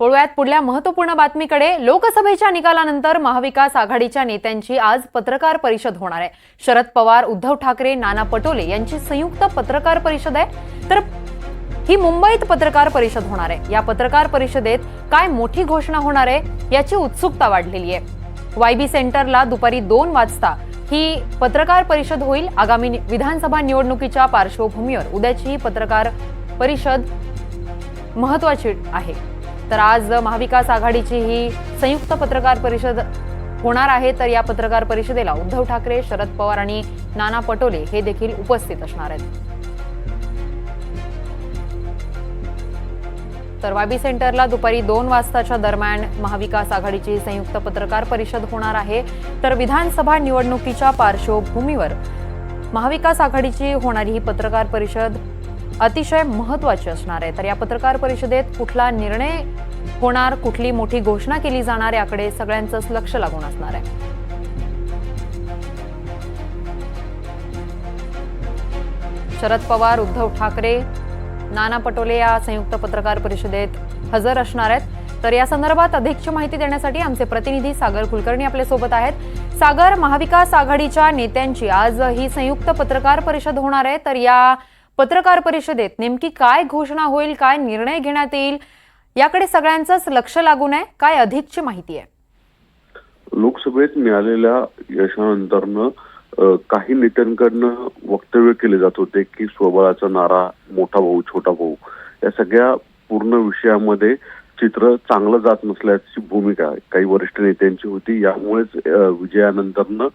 वळूयात पुढल्या महत्त्वपूर्ण बातमीकडे लोकसभेच्या निकालानंतर महाविकास आघाडीच्या नेत्यांची आज पत्रकार परिषद होणार आहे. शरद पवार उद्धव ठाकरे नाना पटोले यांची संयुक्त पत्रकार परिषद आहे. तर ही मुंबईत पत्रकार परिषद होणार आहे. या पत्रकार परिषदेत काय मोठी घोषणा होणार आहे याची उत्सुकता वाढलेली आहे. वायबी सेंटरला दुपारी दोन वाजता ही पत्रकार परिषद होईल. आगामी विधानसभा निवडणुकीच्या पार्श्वभूमीवर उद्याची ही पत्रकार परिषद महत्वाची आहे. तर आज महाविकास आघाडीची ही संयुक्त पत्रकार परिषद होणार आहे. तर या पत्रकार परिषदेला उद्धव ठाकरे शरद पवार आणि नाना पटोले हे देखील उपस्थित असणार आहेत. तर वाबी सेंटरला दुपारी दोन वाजताच्या दरम्यान महाविकास आघाडीची संयुक्त पत्रकार परिषद होणार आहे. तर विधानसभा निवडणुकीच्या पार्श्वभूमीवर महाविकास आघाडीची होणारी ही पत्रकार परिषद अतिशय महत्वाची असणार आहे. तर या पत्रकार परिषदेत कुठला निर्णय होणार कुठली मोठी घोषणा केली जाणार याकडे सगळ्यांचंच लक्ष लागून असणार आहे. शरद पवार उद्धव ठाकरे नाना पटोले या संयुक्त पत्रकार परिषदेत हजर असणार आहेत. तर या संदर्भात अधिकची माहिती देण्यासाठी आमचे प्रतिनिधी सागर कुलकर्णी आपल्यासोबत आहेत. सागर महाविकास आघाडीच्या नेत्यांची आज ही संयुक्त पत्रकार परिषद होणार आहे. तर या पत्रकार परिषदेत नेमकी काय घोषणा होईल काय निर्णय घेण्यात येईल याकडे सगळ्यांचंच लक्ष लागून आहे. काय अधिकची माहिती आहे? लोकसभेत मिळालेल्या यशानंतरनं काही नेत्यांकडनं वक्तव्य केले जात होते की स्वबळाचा नारा मोठा भाऊ छोटा भाऊ. या सगळ्या पूर्ण विषयामध्ये चित्र चांगलं जात नसल्याची भूमिका काही वरिष्ठ नेत्यांची होती. यामुळेच विजयानंतरनं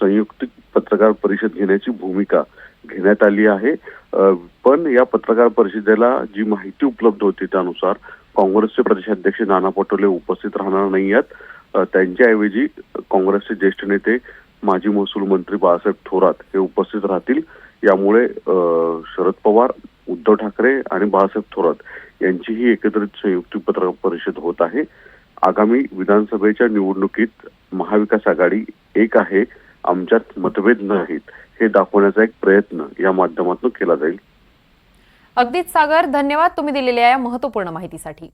संयुक्त पत्रकार परिषद घेण्याची भूमिका घेण्यात आली आहे. पण या पत्रकार परिषदेला जी माहिती उपलब्ध होती त्यानुसार काँग्रेसचे प्रदेशाध्यक्ष नाना पटोले उपस्थित राहणार नाही आहेत. त्यांच्याऐवजी काँग्रेसचे ज्येष्ठ नेते माजी महसूल मंत्री बाळासाहेब थोरात हे उपस्थित राहतील. यामुळे शरद पवार उद्धव ठाकरे आणि बाळासाहेब थोरात यांची ही एकत्रित संयुक्त पत्रकार परिषद होत आहे. आगामी विधानसभेच्या निवडणुकीत महाविकास आघाडी एक आहे. आमच्यात मतभेद नाहीत. हे दाखवण्याचा एक प्रयत्न या माध्यमातून केला जाईल. अगदीच सागर धन्यवाद तुम्ही दिलेल्या या महत्त्वपूर्ण माहितीसाठी.